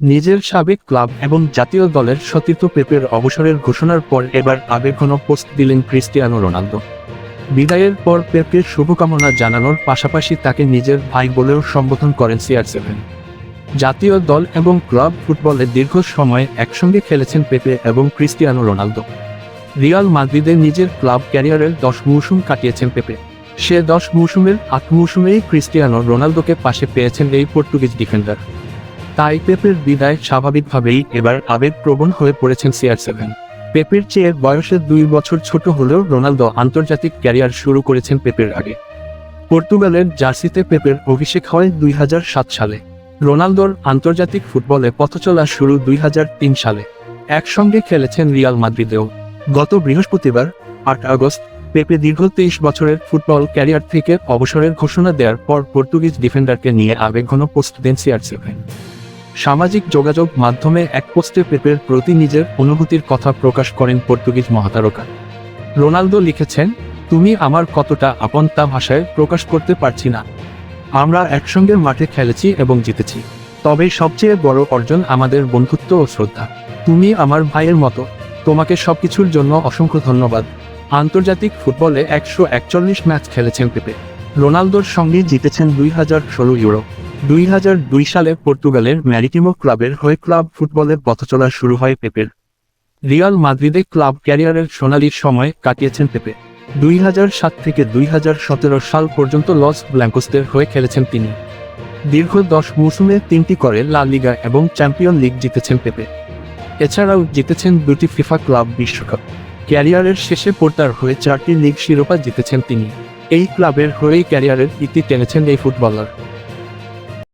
নিজের সাবেক ক্লাব এবং জাতীয় দলের সতীর্থ পেপের অবসরের ঘোষণার পর এবার আবেগঘন পোস্ট দিলেন ক্রিস্টিয়ানো রোনালদো। বিদায়ের পর পেপের শুভকামনা জানানোর পাশাপাশি তাকে নিজের ভাই বলেও সম্বোধন করেন সিআর সেভেন। জাতীয় দল এবং ক্লাব ফুটবলে দীর্ঘ সময় একসঙ্গে খেলেছেন পেপে এবং ক্রিস্টিয়ানো রোনালদো। রিয়াল মাদ্রিদে নিজের ক্লাব ক্যারিয়ারের দশ মৌসুম কাটিয়েছেন পেপে। সে দশ মৌসুমের আট মৌসুমেই ক্রিস্টিয়ানো রোনালদোকে পাশে পেয়েছেন এই পর্তুগিজ ডিফেন্ডার। তাই পেপের বিদায় স্বাভাবিকভাবেই এবার আবেগপ্রবণ হয়ে পড়েছেন সিআর সেভেন। পেপের চেয়ে বয়সে দুই বছর ছোট হলেও রোনালদো আন্তর্জাতিক ক্যারিয়ার শুরু করেছেন পেপের আগে। পর্তুগালের জার্সিতে পেপের অভিষেক হয় দুই হাজার সাত সালে। রোনালদোর আন্তর্জাতিক ফুটবলে পথ পথচলা শুরু দুই হাজার তিন সালে। একসঙ্গে খেলেছেন রিয়াল মাদ্রিদেও। গত বৃহস্পতিবার, আট আগস্ট, পেপে দীর্ঘ তেইশ বছরের ফুটবল ক্যারিয়ার থেকে অবসরের ঘোষণা দেওয়ার পর পর্তুগিজ ডিফেন্ডারকে নিয়ে আবেগঘন পোস্ট দেন সিআর সেভেন। সামাজিক যোগাযোগ মাধ্যমে এক পোস্টে পেপের প্রতি নিজের অনুভূতির কথা প্রকাশ করেন পর্তুগিজ মহাতারকা। রোনালদো লিখেছেন, তুমি আমার কতটা আপন তা ভাষায় প্রকাশ করতে পারছি না। আমরা একসঙ্গে মাঠে খেলেছি এবং জিতেছি। তবে সবচেয়ে বড় অর্জন আমাদের বন্ধুত্ব ও শ্রদ্ধা। তুমি আমার ভাইয়ের মতো। তোমাকে সবকিছুর জন্য অসংখ্য ধন্যবাদ। আন্তর্জাতিক ফুটবলে একশো একচল্লিশ ম্যাচ খেলেছেন পেপে। রোনালদোর সঙ্গে জিতেছেন দুই হাজার ষোলো ইউরো। দুই দুই সালে পর্তুগালের ম্যারিটিমো ক্লাবের হয়ে ক্লাব ফুটবলের পথচলা শুরু হয় পেপের। রিয়াল মাদ্রিদে ক্লাব ক্যারিয়ারের সোনালির সময় কাটিয়েছেন পেপে। দুই সাত থেকে দুই হাজার সতেরো সাল পর্যন্ত লস ব্ল্যাঙ্কোসদের হয়ে খেলেছেন তিনি। দীর্ঘ দশ মৌসুমে তিনটি করে লা লিগা এবং চ্যাম্পিয়ন লিগ জিতেছেন পেপে। এছাড়াও জিতেছেন দুটি ফিফা ক্লাব বিশ্বকাপ। ক্যারিয়ারের শেষে পোর্টার হয়ে চারটি লিগ শিরোপা জিতেছেন তিনি। এই ক্লাবের হয়েই ক্যারিয়ারের ইতি টেনেছেন এই ফুটবলার।